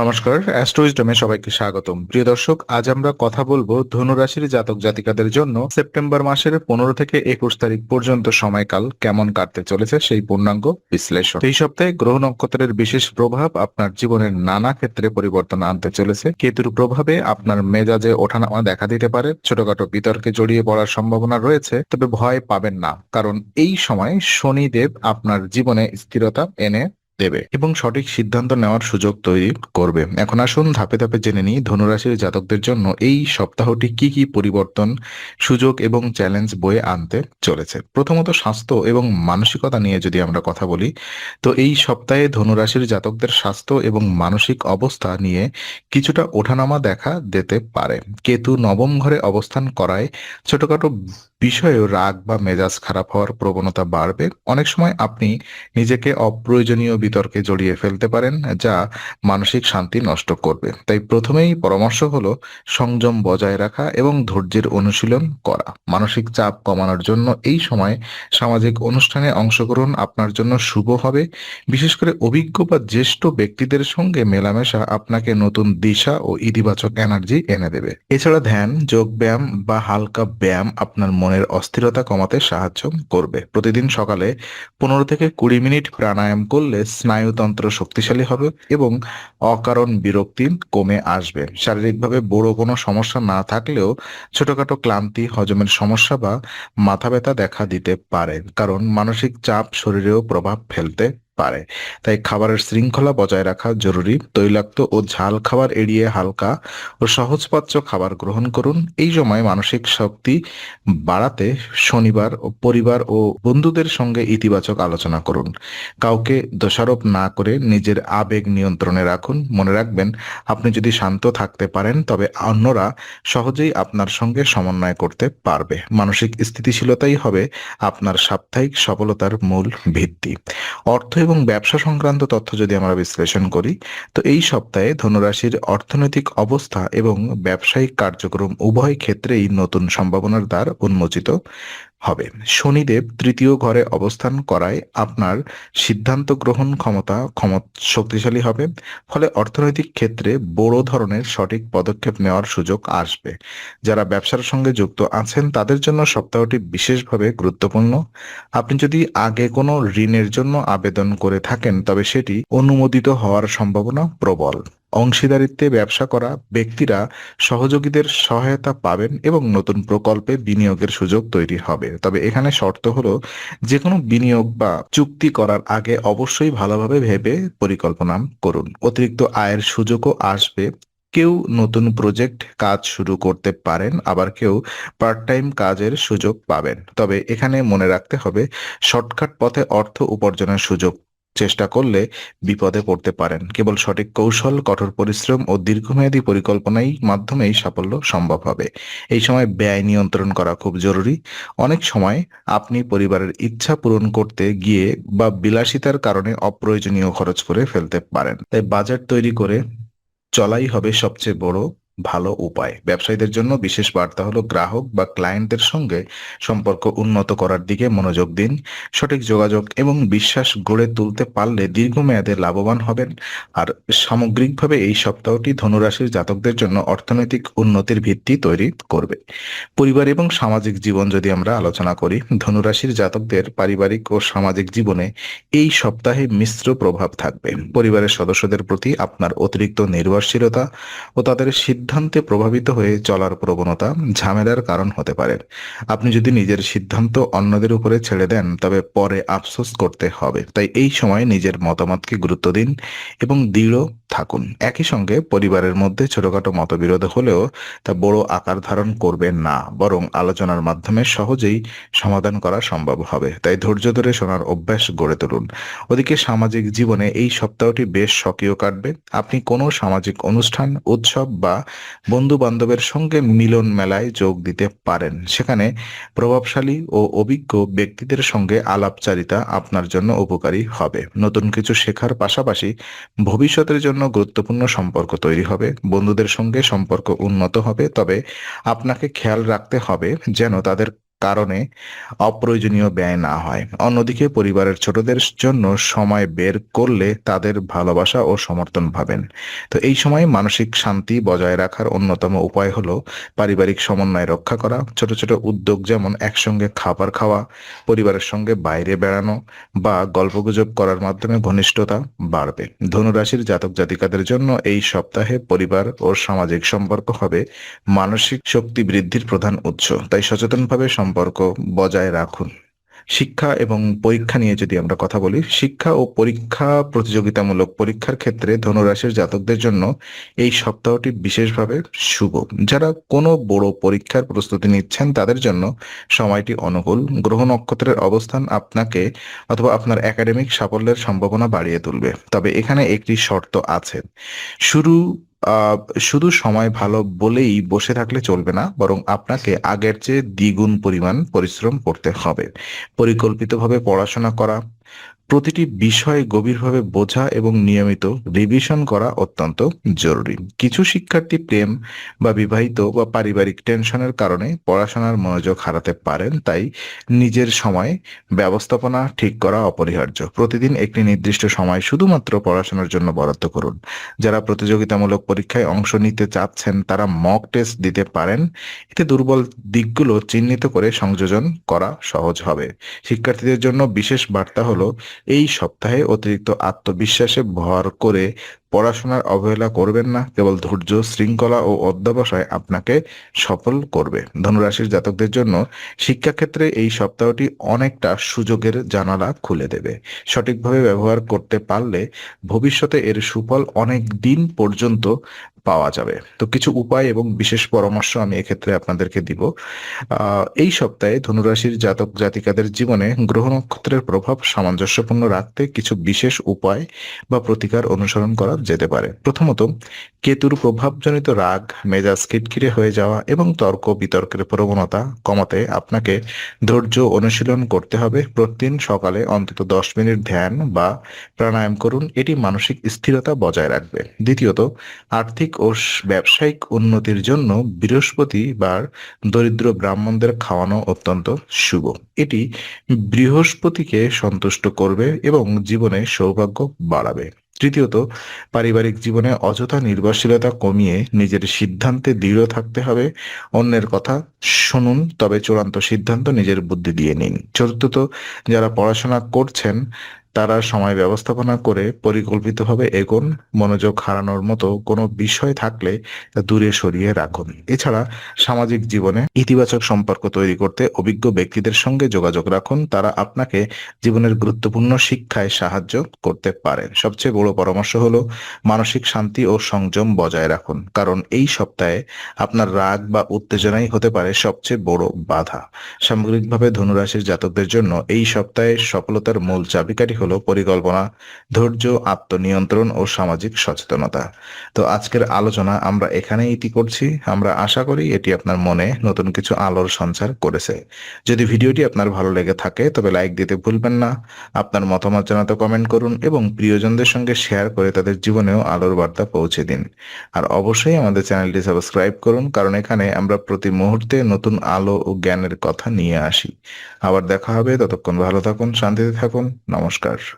নমস্কার, অ্যাস্ট্রোইজডমে সবাইকে স্বাগতম। প্রিয় দর্শক, আজ আমরা কথা বলব ধনুরাশির জাতক জাতিকাদের জন্য সেপ্টেম্বর মাসের পনেরো থেকে একুশ তারিখ পর্যন্ত সময়কাল কেমন কাটতে চলেছে সেই পূর্ণাঙ্গ বিশ্লেষণ। এই সপ্তাহে গ্রহ নক্ষত্রের বিশেষ প্রভাব আপনার জীবনের নানা ক্ষেত্রে পরিবর্তন আনতে চলেছে। কেতুর প্রভাবে আপনার মেজাজে ওঠানামা দেখা দিতে পারে, ছোটখাটো বিতর্কে জড়িয়ে পড়ার সম্ভাবনা রয়েছে, তবে ভয় পাবেন না। কারণ এই সময় শনিদেব আপনার জীবনে স্থিরতা এনে দেবে এবং সঠিক সিদ্ধান্ত নেওয়ার সুযোগ তৈরি করবে। এখন আসুন ধাপে ধাপে জেনে নিই ধনুরাশির জাতকদের জন্য এই সপ্তাহটি কি কি পরিবর্তন, সুযোগ এবং চ্যালেঞ্জ বয়ে আনতে চলেছে। প্রথমত স্বাস্থ্য এবং মানসিকতা নিয়ে যদি আমরা কথা বলি, তো এই সপ্তাহে ধনুরাশির জাতকদের স্বাস্থ্য এবং মানসিক অবস্থা নিয়ে কিছুটা ওঠানামা দেখা দিতে পারে। কেতু নবম ঘরে অবস্থান করায় ছোটখাটো বিষয়েও রাগ বা মেজাজ খারাপ হওয়ার প্রবণতা বাড়বে। অনেক সময় আপনি নিজেকে অপ্রয়োজনীয় বিতর্কে জড়িয়ে ফেলতে পারেন, যা মানসিক শান্তি নষ্ট করবে। তাই প্রথমেই পরামর্শ হলো সংযম বজায় রাখা এবং ধৈর্যের অনুশীলন করা। মানসিক চাপ কমানোর জন্য এই সময় সামাজিক অনুষ্ঠানে অংশগ্রহণ আপনার জন্য শুভ হবে। বিশেষ করে অভিজ্ঞ বা জ্যেষ্ঠ ব্যক্তিদের সঙ্গে মেলামেশা আপনাকে নতুন দিশা ও ইতিবাচক এনার্জি এনে দেবে। এছাড়া ধ্যান, যোগ ব্যায়াম বা হালকা ব্যায়াম আপনার মনের অস্থিরতা কমাতে সাহায্য করবে। প্রতিদিন সকালে পনেরো থেকে কুড়ি মিনিট প্রাণায়াম করলে স্নায়ুতন্ত্র শক্তিশালী হবে এবং অকারণ বিরক্তি কমে আসবে। শারীরিকভাবে বড় কোনো সমস্যা না থাকলেও ছোটখাটো ক্লান্তি, হজমের সমস্যা বা মাথা ব্যথা দেখা দিতে পারে। কারণ মানসিক চাপ শরীরেও প্রভাব ফেলতে পারে। তাই খাবারের শৃঙ্খলা বজায় রাখা জরুরি। তৈলাক্ত ও ঝাল খাবার এড়িয়ে হালকা ও সহজপাচ্য খাবার গ্রহণ করুন। এই সময় মানসিক শক্তি বাড়াতে শনিবার ও পরিবার ও বন্ধুদের সঙ্গে ইতিবাচক আলোচনা করুন। কাউকে দোষারোপ না করে নিজের আবেগ নিয়ন্ত্রণে রাখুন। মনে রাখবেন, আপনি যদি শান্ত থাকতে পারেন, তবে অন্যরা সহজেই আপনার সঙ্গে সমন্বয় করতে পারবে। মানসিক স্থিতিশীলতাই হবে আপনার সাপ্তাহিক সফলতার মূল ভিত্তি। অর্থ এবং ব্যবসা সংক্রান্ত তথ্য যদি আমরা বিশ্লেষণ করি, তো এই সপ্তাহে ধনুরাশির অর্থনৈতিক অবস্থা এবং ব্যবসায়িক কার্যক্রম উভয় ক্ষেত্রেই নতুন সম্ভাবনার দ্বার উন্মোচিত। হবে। শনিদেব তৃতীয় ঘরে অবস্থান করায় আপনার সিদ্ধান্ত গ্রহণ ক্ষমতা ক্ষমত শক্তিশালী হবে, ফলে অর্থনৈতিক ক্ষেত্রে বড় ধরনের সঠিক পদক্ষেপ নেওয়ার সুযোগ আসবে। যারা ব্যবসার সঙ্গে যুক্ত আছেন, তাদের জন্য সপ্তাহটি বিশেষভাবে গুরুত্বপূর্ণ। আপনি যদি আগে কোনো ঋণের জন্য আবেদন করে থাকেন, তবে সেটি অনুমোদিত হওয়ার সম্ভাবনা প্রবল। অংশীদারিত্বে ব্যবসা করা ব্যক্তিরা সহযোগীদের সহায়তা পাবেন এবং নতুন প্রকল্পে বিনিয়োগের সুযোগ তৈরি হবে। তবে এখানে শর্ত হলো যে কোনো বিনিয়োগ বা চুক্তি করার আগে অবশ্যই ভালোভাবে ভেবে পরিকল্পনা করুন। অতিরিক্ত আয়ের সুযোগও আসবে। কেউ নতুন প্রজেক্ট কাজ শুরু করতে পারেন, আবার কেউ পার্ট টাইম কাজের সুযোগ পাবেন। তবে এখানে মনে রাখতে হবে, শর্টকাট পথে অর্থ উপার্জনের সুযোগ চেষ্টা করলে বিপদে পড়তে পারেন। কেবল সঠিক কৌশল, কঠোর পরিশ্রম ও দীর্ঘমেয়াদী পরিকল্পনাই মাধ্যমেই সাফল্য সম্ভব হবে। এই সময় ব্যয় নিয়ন্ত্রণ করা খুব জরুরি। অনেক সময় আপনি পরিবারের ইচ্ছা পূরণ করতে গিয়ে বা বিলাসিতার কারণে অপ্রয়োজনীয় খরচ করে ফেলতে পারেন। তাই বাজেট তৈরি করে চলাই হবে সবচেয়ে বড় ভালো উপায়। ব্যবসায়ীদের জন্য বিশেষ বার্তা হলো গ্রাহক বা ক্লায়েন্টদের সঙ্গে সম্পর্ক উন্নত করার দিকে মনোযোগ দিন, সঠিক যোগাযোগ এবং বিশ্বাস গড়ে তুলতে পারলে দীর্ঘমেয়াদে লাভবান হবেন। আর সামগ্রিকভাবে এই সপ্তাহটি ধনুরাশির জাতকদের জন্য অর্থনৈতিক উন্নতির ভিত্তি তৈরি করবে। পরিবার এবং সামাজিক জীবন যদি আমরা আলোচনা করি, ধনুরাশির জাতকদের পারিবারিক ও সামাজিক জীবনে এই সপ্তাহে মিশ্র প্রভাব থাকবে। পরিবারের সদস্যদের প্রতি আপনার অতিরিক্ত নির্ভরশীলতা ও তাদের সিদ্ধান্তে প্রভাবিত হয়ে চলার প্রবণতা ঝামেলার কারণ হতে পারে। আপনি যদি নিজের সিদ্ধান্ত অন্যদের উপরে ছেড়ে দেন, তবে পরে আফসোস করতে হবে। তাই এই সময় নিজের মতামতকে গুরুত্ব দিন এবং দৃঢ় থাকুন। একই সঙ্গে পরিবারের মধ্যে ছোটখাটো মতবিরোধ হলেও তা বড় আকার ধারণ করবে না, বরং আলোচনার মাধ্যমে সহজেই সমাধান করা সম্ভব হবে। তাই ধৈর্য ধরে শোনার অভ্যাস গড়ে তুলুন। ওদিকে সামাজিক জীবনে এই সপ্তাহটি বেশ সক্রিয় কাটবে। আপনি কোনো সামাজিক অনুষ্ঠান, উৎসব বা বন্ধু বান্ধবের সঙ্গে মিলন মেলায় যোগ দিতে পারেন। সেখানে প্রভাবশালী ও অভিজ্ঞ ব্যক্তিদের সঙ্গে আলাপচারিতা আপনার জন্য উপকারী হবে। নতুন কিছু শেখার পাশাপাশি ভবিষ্যতের জন্য গুরুত্বপূর্ণ সম্পর্ক তৈরি হবে। বন্ধুদের সঙ্গে সম্পর্ক উন্নত হবে। তবে আপনাকে খেয়াল রাখতে হবে যেন তাদের কারণে অপ্রয়োজনীয় ব্যয় না হয়। অন্যদিকে পরিবারের ছোটদের জন্য সময় বের করলে তাদের ভালোবাসা ও সমর্থন পাবেন তো এই সময় মানসিক শান্তি বজায় রাখার অন্যতম উপায় হলো পারিবারিক সমন্বয় রক্ষা করা। ছোট ছোট উদ্যোগ যেমন একসঙ্গে খাবার খাওয়া, পরিবারের সঙ্গে বাইরে বেড়ানো বা গল্পগুজব করার মাধ্যমে ঘনিষ্ঠতা বাড়বে। ধনুরাশির জাতক জাতিকাদের জন্য এই সপ্তাহে পরিবার ও সামাজিক সম্পর্ক হবে মানসিক শক্তি বৃদ্ধির প্রধান উৎস। তাই সচেতনভাবে সম্পর্ক বজায় রাখুন। শিক্ষা এবং পরীক্ষা নিয়ে যদি আমরা কথা বলি, শিক্ষা ও পরীক্ষা প্রতিযোগিতামূলক পরীক্ষার ক্ষেত্রে ধনুরাশির জাতকদের জন্য এই সপ্তাহটি বিশেষভাবে শুভ। যারা কোনো বড় পরীক্ষার প্রস্তুতি নিচ্ছেন, তাদের জন্য সময়টি অনুকূল। গ্রহ নক্ষত্রের অবস্থান আপনাকে অথবা আপনার একাডেমিক সাফল্যের সম্ভাবনা বাড়িয়ে তুলবে। তবে এখানে একটি শর্ত আছে। শুরু শুধু সময় ভালো বলেই বসে থাকলে চলবে না, বরং আপনাকে আগের চেয়ে দ্বিগুণ পরিমাণ পরিশ্রম করতে হবে। পরিকল্পিতভাবে পড়াশোনা করা প্রতিটি বিষয় গভীরভাবে বোঝা এবং নিয়মিত রিভিশন করা অত্যন্ত জরুরি। কিছু শিক্ষার্থী প্রেম বা বিবাহিত বা পারিবারিক টেনশনের কারণে পড়াশোনার মনোযোগ হারাতে পারেন, তাই নিজের সময় ব্যবস্থাপনা ঠিক করা অপরিহার্য। প্রতিদিন একটি নির্দিষ্ট সময় শুধুমাত্র পড়াশোনার জন্য বরাদ্দ করুন। যারা প্রতিযোগিতামূলক পরীক্ষায় অংশ নিতে চাচ্ছেন, তারা মক টেস্ট দিতে পারেন। এতে দুর্বল দিকগুলো চিহ্নিত করে সংযোজন করা সহজ হবে। শিক্ষার্থীদের জন্য বিশেষ বার্তা হলো এই সপ্তাহে অতিরিক্ত আত্মবিশ্বাসে ভর করে পড়াশোনার অবহেলা করবেন না, কেবল ধৈর্য, শৃঙ্খলা ও অধ্যবসায় আপনাকে সফল করবে। ধনুরাশির জাতকদের জন্য শিক্ষাক্ষেত্রে এই সপ্তাহটি অনেকটা সুযোগের জানালা খুলে দেবে। সঠিকভাবে ব্যবহার করতে পারলে ভবিষ্যতে এর সুফল অনেক দিন পর্যন্ত পাওয়া যাবে। তো কিছু উপায় এবং বিশেষ পরামর্শ আমি এক্ষেত্রে আপনাদেরকে দিব। এই সপ্তাহে ধনুরাশির জাতক জাতিকাদের জীবনে গ্রহ নক্ষত্রের প্রভাব সামঞ্জস্যপূর্ণ রাখতে কিছু বিশেষ উপায় বা প্রতিকার অনুসরণ করা যেতে পারে। প্রথমত, কেতুর প্রভাবজনিত রাগ, মেজাজ খিটখিটে হয়ে যাওয়া এবং তর্ক বিতর্কের প্রবণতা কমাতে আপনাকে ধৈর্য অনুশীলন করতে হবে। প্রতিদিন সকালে অন্তত দশ মিনিট ধ্যান বা প্রাণায়াম করুন, এটি মানসিক স্থিরতা বজায় রাখবে। দ্বিতীয়ত, আর্থিক ও ব্যবসায়িক উন্নতির জন্য বৃহস্পতিবার দরিদ্র ব্রাহ্মণদের খাওয়ানো অত্যন্ত শুভ। এটি বৃহস্পতিকে সন্তুষ্ট করবে এবং জীবনে সৌভাগ্য বাড়াবে। তৃতীয়ত, পারিবারিক জীবনে অযথা নির্ভরশীলতা কমিয়ে নিজের সিদ্ধান্তে দৃঢ় থাকতে হবে। অন্যের কথা শুনুন, তবে চূড়ান্ত সিদ্ধান্ত নিজের বুদ্ধি দিয়ে নিন। চতুর্থত, যারা পড়াশোনা করছেন তারা সময় ব্যবস্থাপনা করে পরিকল্পিতভাবে এগোন, মনোযোগ হারানোর মতো কোনো বিষয় থাকলে দূরে সরিয়ে রাখুন। এছাড়া সামাজিক জীবনে ইতিবাচক সম্পর্ক তৈরি করতে অভিজ্ঞ ব্যক্তিদের সঙ্গে যোগাযোগ রাখুন। তারা আপনাকে জীবনের গুরুত্বপূর্ণ শিক্ষায় সাহায্য করতে পারেন। সবচেয়ে বড় পরামর্শ হলো মানসিক শান্তি ও সংযম বজায় রাখুন, কারণ এই সপ্তাহে আপনার রাগ বা উত্তেজনাই হতে পারে সবচেয়ে বড় বাধা। সামগ্রিকভাবে ধনুরাশির জাতকদের জন্য এই সপ্তাহে সফলতার মূল চাবিকাঠি হলো পরিকল্পনা, ধৈর্য, আত্মনিয়ন্ত্রণ ও সামাজিক সচেতনতা। তো আজকের আলোচনা আমরা এখানেই ইতি করছি। আমরা আশা করি এটি আপনার মনে নতুন কিছু আলোর সঞ্চার করেছে। যদি ভিডিওটি আপনার ভালো লেগে থাকে, তবে লাইক দিতে ভুলবেন না, আপনার মতামত জানাতে কমেন্ট করুন এবং প্রিয়জনদের সঙ্গে শেয়ার করে তাদের জীবনেও আলোর বার্তা পৌঁছে দিন। আর অবশ্যই আমাদের চ্যানেলটি সাবস্ক্রাইব করুন, কারণ এখানে আমরা প্রতি মুহূর্তে নতুন আলো ও জ্ঞানের কথা নিয়ে আসি। আবার দেখা হবে, ততক্ষণ ভালো থাকুন, শান্তিতে থাকুন, নমস্কার। наш